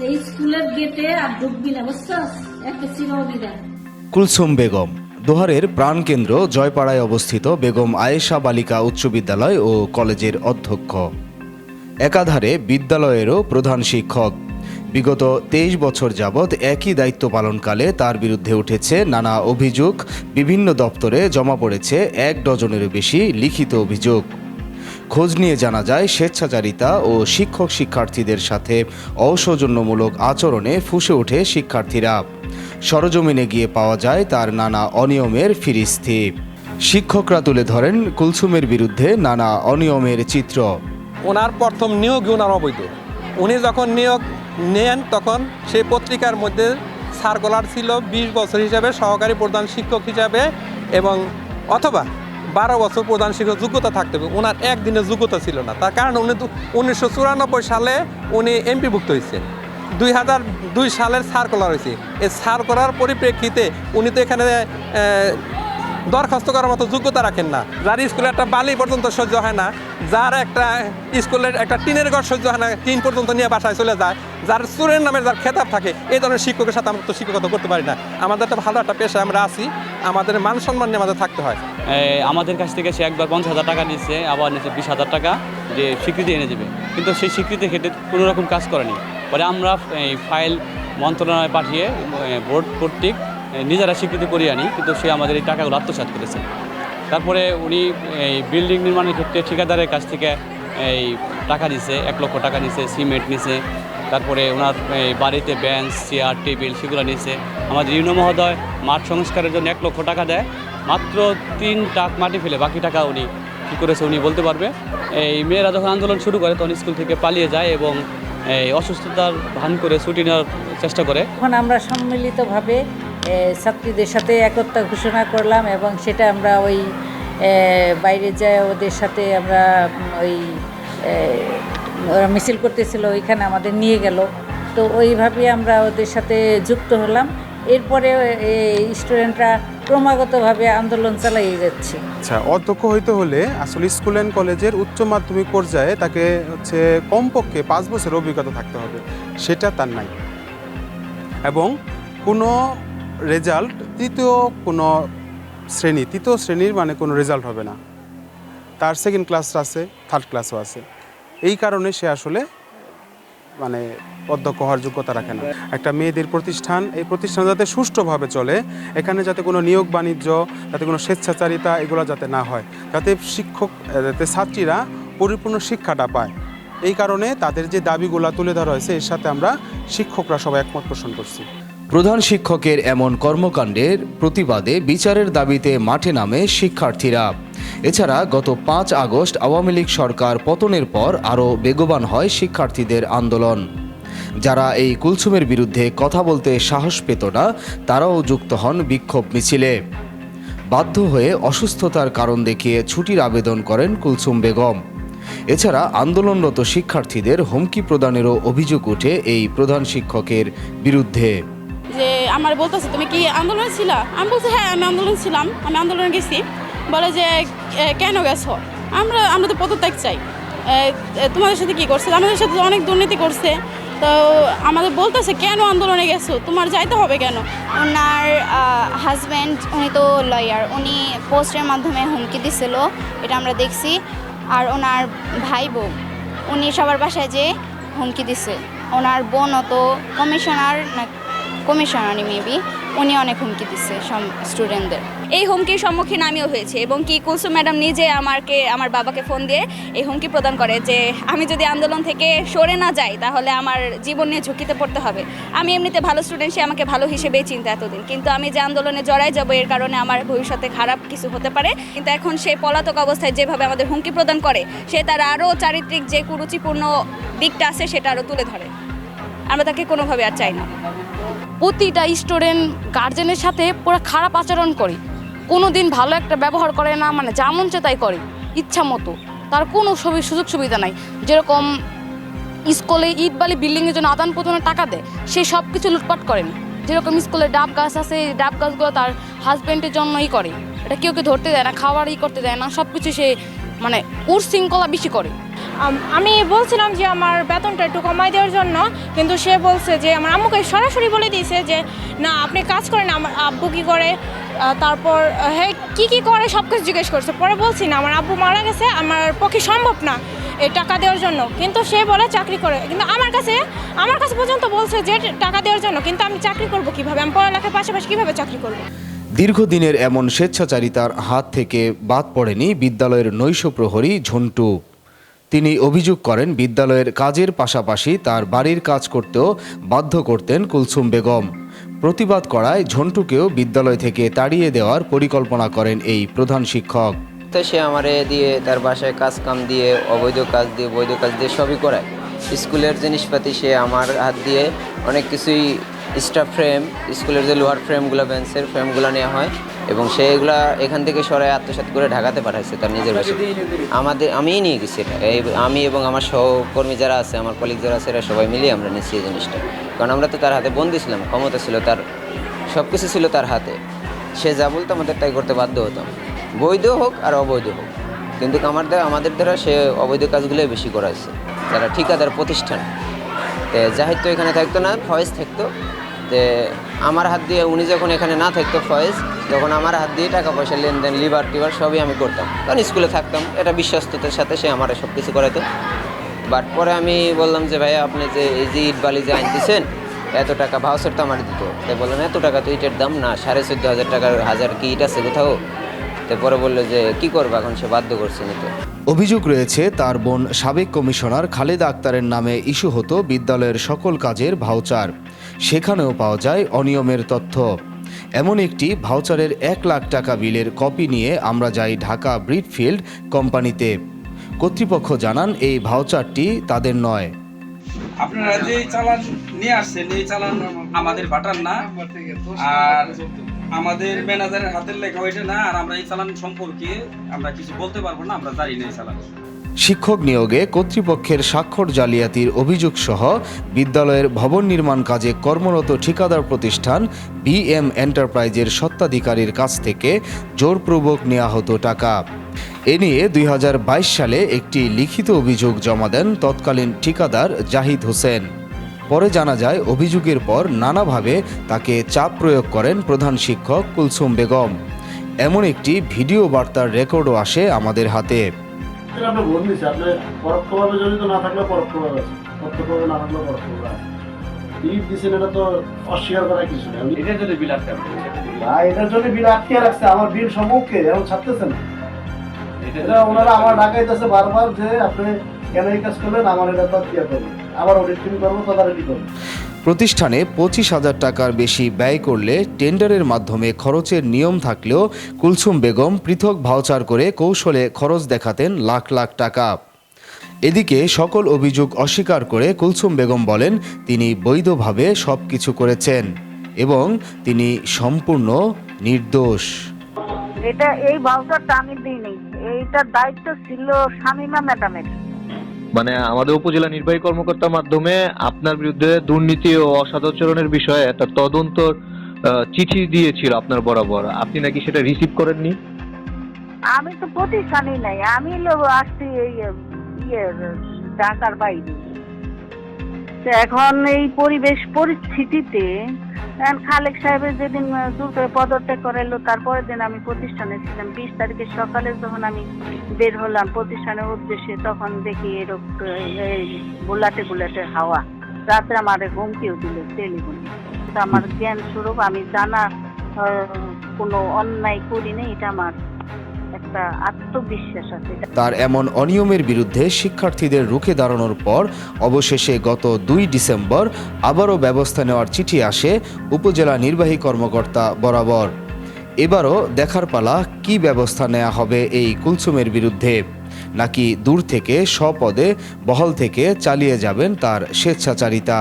এই স্কুলের গেটে আর ঢুকবি না, বুঝছস? একটা কুলসুম বেগম, দোহারের প্রাণকেন্দ্র, জয়পাড়ায় অবস্থিত বেগম আয়েশা বালিকা উচ্চ বিদ্যালয় ও কলেজের অধ্যক্ষ। একাধারে বিদ্যালয়েরও প্রধান শিক্ষক। বিগত তেইশ বছর যাবৎ একই দায়িত্ব পালনকালে তার বিরুদ্ধে উঠেছে নানা অভিযোগ। বিভিন্ন দপ্তরে জমা পড়েছে এক ডজনেরও বেশি লিখিত অভিযোগ। খোঁজ নিয়ে জানা যায়, স্বেচ্ছাচারিতা ও শিক্ষক শিক্ষার্থীদের সাথে অসৌজন্যমূলক আচরণে ফুসে ওঠে শিক্ষার্থীরা। সরজমিনে গিয়ে পাওয়া যায় তার নানা অনিয়মের ফিরিস্তি। শিক্ষকরা তুলে ধরেন কুলসুমের বিরুদ্ধে নানা অনিয়মের চিত্র। ওনার প্রথম নিয়োগ ওনার অবৈধ। উনি যখন নিয়োগ নেন, তখন সেই পত্রিকার মধ্যে সার্কুলার ছিল বিশ বছর হিসাবে সহকারী প্রধান শিক্ষক হিসাবে এবং অথবা বারো বছর প্রধান শিক্ষক যোগ্যতা থাকতে হবে। ওনার একদিনের যোগ্যতা ছিল না। তার কারণ উনি উনিশশো চুরানব্বই সালে উনি এমপিভুক্ত হয়েছেন দুই হাজার দুই সালের সার্কুলার হয়েছে। এই সার্কুলার পরিপ্রেক্ষিতে উনি তো এখানে দরখাস্ত করার মতো যোগ্যতা রাখেন না। যার স্কুলে একটা বালি পর্যন্ত সহ্য হয় না, যার একটা স্কুলের একটা টিনের ঘর সহ্য হয় না, টিন পর্যন্ত নিয়ে বাসায় চলে যায়, যার সুরের নামের যার খেতাব থাকে, এই ধরনের শিক্ষকের সাথে আমরা তো শিক্ষকতা করতে পারি না। আমাদের একটা ভালো একটা পেশা আমরা আছি। আমাদের মান সম্মান নিয়ে আমাদের থাকতে হয়। আমাদের কাছ থেকে সে একবার পঞ্চাশ হাজার টাকা নিচ্ছে আবার নিচ্ছে বিশ হাজার টাকা যে স্বীকৃতি এনে দেবে। কিন্তু সেই স্বীকৃতি ক্ষেত্রে কোনো রকম কাজ করেনি। পরে আমরা, এই ফাইল মন্ত্রণালয়ে পাঠিয়ে বোর্ড কর্তৃক নিজেরা স্বীকৃতি করিয়ে আনি, কিন্তু সে আমাদের এই টাকাগুলো আত্মসাৎ করেছে। তারপরে উনি, এই বিল্ডিং নির্মাণের ক্ষেত্রে ঠিকাদারের কাছ থেকে, এই টাকা নিছে, এক লক্ষ টাকা নিছে, সিমেন্ট নিছে। তারপরে ওনার, এই বাড়িতে বেঞ্চ, চেয়ার, টেবিল, সেগুলো নিছে। আমাদের ইউনো মহোদয় মাঠ সংস্কারের জন্য এক লক্ষ টাকা দেয়। মাত্র তিন টাক মাটি ফেলে বাকি টাকা উনি কী করেছে উনি বলতে পারবে। এই মেয়েরা যখন আন্দোলন শুরু করে তখন স্কুল থেকে পালিয়ে যায় এবং এই অসুস্থতার ভান করে ছুটি নেওয়ার চেষ্টা করে। এখন আমরা সম্মিলিতভাবে ছাত্রীদের সাথে একতা ঘোষণা করলাম এবং সেটা আমরা ওই বাইরে যায় ওদের সাথে আমরা, ওই ওরা মিছিল করতেছিল, ওইখানে আমাদের নিয়ে গেল। তো ওইভাবে আমরা ওদের সাথে যুক্ত হলাম। এরপরে স্টুডেন্টরা ক্রমাগতভাবে আন্দোলন চালিয়ে যাচ্ছে। আচ্ছা অধ্যক্ষ হইতে হলে আসলে স্কুল অ্যান্ড কলেজের উচ্চ মাধ্যমিক পর্যায়ে তাকে হচ্ছে কমপক্ষে পাঁচ বছর অভিজ্ঞতা থাকতে হবে, সেটা তার নাই। এবং কোনো রেজাল্ট তৃতীয় কোনো শ্রেণি, তৃতীয় শ্রেণির মানে কোনো রেজাল্ট হবে না। তার সেকেন্ড ক্লাস আছে থার্ড ক্লাসও আছে। এই কারণে সে আসলে মানে অধ্যক্ষ হওয়ার যোগ্যতা রাখে না। একটা মেয়েদের প্রতিষ্ঠান, এই প্রতিষ্ঠান যাতে সুষ্ঠুভাবে চলে, এখানে যাতে কোনো নিয়োগ বাণিজ্য, যাতে কোনো স্বেচ্ছাচারিতা এগুলো যাতে না হয়, যাতে শিক্ষক, যাতে ছাত্রীরা পরিপূর্ণ শিক্ষাটা পায়। এই কারণে তাদের যে দাবিগুলো তুলে ধরা হয়েছে, এর সাথে আমরা শিক্ষকরা সবাই একমত পোষণ করছি। প্রধান শিক্ষকের এমন কর্মকাণ্ডের প্রতিবাদে বিচারের দাবিতে মাঠে নামে শিক্ষার্থীরা। এছাড়া গত পাঁচ আগস্ট আওয়ামী লীগ সরকার পতনের পর আরও বেগবান হয় শিক্ষার্থীদের আন্দোলন। যারা এই কুলসুমের বিরুদ্ধে কথা বলতে সাহস পেত না, তারাও যুক্ত হন বিক্ষোভ মিছিলে। বাধ্য হয়ে অসুস্থতার কারণ দেখিয়ে ছুটির আবেদন করেন কুলসুম বেগম। এছাড়া আন্দোলনরত শিক্ষার্থীদের হুমকি প্রদানেরও অভিযোগ ওঠে এই প্রধান শিক্ষকের বিরুদ্ধে। যে আমার বলতেছে, তুমি কি আন্দোলনে ছিলা? আমি বলছি হ্যাঁ আমি আন্দোলন ছিলাম, আমি আন্দোলনে গেছি। বলে যে কেন গেছো? আমরা আমরা তো পদত্যাগ চাই। তোমাদের সাথে কি করছে? আমাদের সাথে অনেক দুর্নীতি করছে। তো আমাদের বলতেছে, কেন আন্দোলনে গেছো? তোমার যাইতে হবে কেন? ওনার হাজব্যান্ড উনি তো লয়ার উনি পোস্টের মাধ্যমে হুমকি দিছিল, এটা আমরা দেখছি। আর ওনার ভাই বউ উনি সবার বাসায় যে হুমকি দিছে। ওনার বোনও তো কমিশনার না কমিশনারই মেবি উনি অনেক হুমকি দিচ্ছে স্টুডেন্টদের এই হুমকির সম্মুখীন আমিও হয়েছি এবং কি কুলসুম ম্যাডাম নিজে আমাকে আমার বাবাকে ফোন দিয়ে এই হুমকি প্রদান করে যে, আমি যদি আন্দোলন থেকে সরে না যাই, তাহলে আমার জীবন নিয়ে ঝুঁকিতে পড়তে হবে। আমি এমনিতে ভালো স্টুডেন্ট সে আমাকে ভালো হিসেবেই চিন্তা এতদিন। কিন্তু আমি যে আন্দোলনে জড়াই যাব, এর কারণে আমার ভবিষ্যতে খারাপ কিছু হতে পারে। কিন্তু এখন সে পলাতক অবস্থায় যেভাবে আমাদের হুমকি প্রদান করে, সে তার আরও চারিত্রিক যে কুরুচিপূর্ণ দিকটা আছে, সেটা আরও তুলে ধরে। আমরা তাকে কোনোভাবে আর চাই না। প্রতিটা স্টুডেন্ট গার্জেনের সাথে পুরো খারাপ আচরণ করে। কোনো দিন ভালো একটা ব্যবহার করে না মানে যা মন চায় তাই করে, ইচ্ছা মতো। তার কোনো সুযোগ সুবিধা নাই। যেরকম স্কুলে ইট বালি বিল্ডিংয়ের জন্য আদান প্রদানের টাকা দেয়, সে সব কিছু লুটপাট করেন যেরকম স্কুলে ডাব গাছ আছে ডাব গাছগুলো তার হাজব্যান্ডের জন্যই করে। এটা কেউ কেউ ধরতে দেয় না খাওয়ার ই করতে দেয় না সব কিছু সে মানে উচ্ছৃঙ্খলা বেশি করে। আম- বলছিলাম যে আমার বেতনটা একটু কমাই দেওয়ার জন্য, কিন্তু সে বলছে যে, আমার আম্মুকে সরাসরি বলে দিয়েছে যে, না, আপনি কাজ করেন, আমার আব্বু কি করে? তারপর হ্যাঁ কী কী করে সব কিছু জিজ্ঞেস করছে। পরে বলছি, না, আমার আব্বু মারা গেছে, আমার পক্ষে সম্ভব না এই টাকা দেওয়ার জন্য। কিন্তু সে বলে, চাকরি করে। কিন্তু আমার কাছে আমার কাছে পর্যন্ত বলছে যে, টাকা দেওয়ার জন্য। কিন্তু আমি চাকরি করব কীভাবে? আমি পড়ালেখার পাশাপাশি কীভাবে চাকরি করব? দীর্ঘদিনের এমন স্বেচ্ছাচারিতার হাত থেকে বাদ পড়েনি বিদ্যালয়ের নৈশ প্রহরী ঝন্টু। তিনি অভিযোগ করেন বিদ্যালয়ের কাজের পাশাপাশি তার বাড়ির কাজ করতেও বাধ্য করতেন কুলসুম বেগম। প্রতিবাদ করায় ঝন্টুকেও বিদ্যালয় থেকে তাড়িয়ে দেওয়ার পরিকল্পনা করেন এই প্রধান শিক্ষক। তো সে আমারে দিয়ে তার বাসায় কাজ কাম দিয়ে অবৈধ কাজ দিয়ে বৈধ কাজ দিয়ে সবই করায়। স্কুলের জিনিসপাতি সে আমার হাত দিয়ে অনেক কিছুই স্টাফ ফ্রেম স্কুলের যে লোহার ফ্রেমগুলো বেঞ্চের ফ্রেমগুলো নেওয়া হয় এবং সে এগুলা এখান থেকে সরাই আত্মসাৎ করে ঢাকাতে পাঠাইছে তার নিজের বাসায়। আমাদের, আমিই নিয়ে গেছি এটা। আমি এবং আমার সহকর্মী যারা আছে, আমার কলিগ যারা আছে, এরা সবাই মিলিয়ে আমরা নিচ্ছি এই জিনিসটা। কারণ আমরা তো তার হাতে বন্দি ছিলাম, ক্ষমতা ছিল তার সব কিছু ছিল তার হাতে। সে যা বলতো আমাদের তাই করতে বাধ্য হতাম। বৈধ হোক আর অবৈধ হোক। কিন্তু আমার দ্বারা, আমাদের দ্বারা সে অবৈধ কাজগুলোই বেশি করাইছে। যারা ঠিকাদার প্রতিষ্ঠান। জাহিদ তো এখানে থাকতো না, ফয়েজ থাকতো। আমার হাত দিয়ে উনি যখন এখানে না থাকতো ফয়েজ, তখন আমার হাত দিয়ে টাকা পয়সা, লেনদেন লিভার টিভার সবই আমি করতাম। কারণ স্কুলে থাকতাম, এটা বিশ্বস্ততার সাথে সে আমার সব কিছু করাইতো। বাট পরে আমি বললাম যে, ভাইয়া, আপনি যে এই যে ইট বালি যে আনতেছেন, এত টাকা ভাউচার তো আমার দিত তাই বললেন এত টাকা তো ইটের দাম না, সাড়ে চোদ্দ হাজার টাকার হাজার কি ইট আছে কোথাও? পরে বলল যে, কি করব এখন? সে বাধ্য করছে নিতে। অভিযোগ রয়েছে, তার বোন সাবেক কমিশনার খালেদা আক্তারের নামে ইস্যু হতো বিদ্যালয়ের সকল কাজের ভাউচার সেখানেও পাওয়া যায় অনিয়মের তথ্য। এমন একটি ভাউচারের এক লাখ টাকা বিলের কপি নিয়ে আমরা যাই ঢাকা ব্রিডফিল্ড কোম্পানিতে। কর্তৃপক্ষ জানান এই ভাউচারটি তাদের নয়। আপনারা যে চালান নিয়ে আসছেন, এই চালান আমাদের বাটার না। আর আমাদের ম্যানেজারের হাতের লেখা ওইটা না, আর আমরা এই চালান সম্পর্কে আমরা কিছু বলতে পারব না, আমরা জানি না এই চালান। শিক্ষক নিয়োগে কর্তৃপক্ষের স্বাক্ষর জালিয়াতির অভিযোগ সহ বিদ্যালয়ের ভবন নির্মাণ কাজে কর্মরত ঠিকাদার প্রতিষ্ঠান বিএম এন্টারপ্রাইজের সত্ত্বাধিকারীর কাছ থেকে জোরপূর্বক নেওয়া হতো টাকা। এ নিয়ে দুই হাজার বাইশ সালে একটি লিখিত অভিযোগ জমা দেন তৎকালীন ঠিকাদার জাহিদ হোসেন। পরে জানা যায়, অভিযোগের পর নানাভাবে তাকে চাপ প্রয়োগ করেন প্রধান শিক্ষক কুলসুম বেগম। এমন একটি ভিডিও বার্তার রেকর্ডও আসে আমাদের হাতে। আমরা ভোট নিচ্ছি আপনি পরোক্ষভাবে জড়িত না থাকলে পরোক্ষভাবে আছে প্রত্যক্ষভাবে না থাকলে পরোক্ষভাবে আছে ইট দিচ্ছেন এটা তো অস্বীকার করার কিছু নেই। আমি- এটা যদি বিল আটকাবে ভাই, এটার জন্য বিল আটকে রাখছে। আমার বিল সম্মুখে এখন ছাড়তেছে না। এটা ওনারা আমার ডাকাইতেছে বারবার যে আপনি কেন এই কাজ করলেন আমার এটা তো দিয়ে করবেন আবার অডিট করব তদারকি করব। প্রতিষ্ঠানে পঁচিশ হাজার টাকার বেশি ব্যয় করলে টেন্ডারের মাধ্যমে খরচের নিয়ম থাকলেও কুলসুম বেগম পৃথক ভাউচার করে কৌশলে খরচ দেখাতেন লাখ লাখ টাকা। এদিকে সকল অভিযোগ অস্বীকার করে কুলসুম বেগম বলেন, তিনি বৈধভাবে সব কিছু করেছেন এবং তিনি সম্পূর্ণ নির্দোষ। এটা এই ভাউচারটা আমি দিইনি। এইটার দায়িত্ব ছিল শামিমা ম্যাডামের মানে আমাদের উপজেলা নির্বাহী কর্মকর্তার মাধ্যমে আপনার বিরুদ্ধে দুর্নীতি ও অসদাচরণের বিষয়ে একটা তদন্ত চিঠি দিয়েছিল আপনার বরাবর। আপনি নাকি সেটা রিসিভ করেননি? আমি তো প্রতিষ্ঠানই নাই। আমি আসছি ইয়ে ঢাকার বাইরে। এখন এই পরিবেশ পরিস্থিতিতে এখন খালেক সাহেবের যেদিন দ্রুত পদত্যাগ করাইলো, তারপরের দিন আমি প্রতিষ্ঠানে ছিলাম। বিশ তারিখে সকালে যখন আমি বের হলাম প্রতিষ্ঠানের উদ্দেশ্যে, তখন দেখি এরকম এই বুলাটে বুলাটে হাওয়া। রাত্রে আমার হুমকিও দিল টেলিফোনে। আমার জ্ঞান স্বরূপ, আমি জানা কোনো অন্যায় করি না এটা আমার একটা আত্মবিশ্বাস আছে। তার এমন অনিয়মের বিরুদ্ধে শিক্ষার্থীদের রুখে দাঁড়ানোর পর অবশেষে গত দুই ডিসেম্বর আবারও ব্যবস্থা নেওয়ার চিঠি আসে উপজেলা নির্বাহী কর্মকর্তা বরাবর। এবারও দেখার পালা কি ব্যবস্থা নেওয়া হবে এই কুলসুমের বিরুদ্ধে? নাকি দূর থেকে স্বপদে, বহল থেকে চালিয়ে যাবেন তার স্বেচ্ছাচারিতা?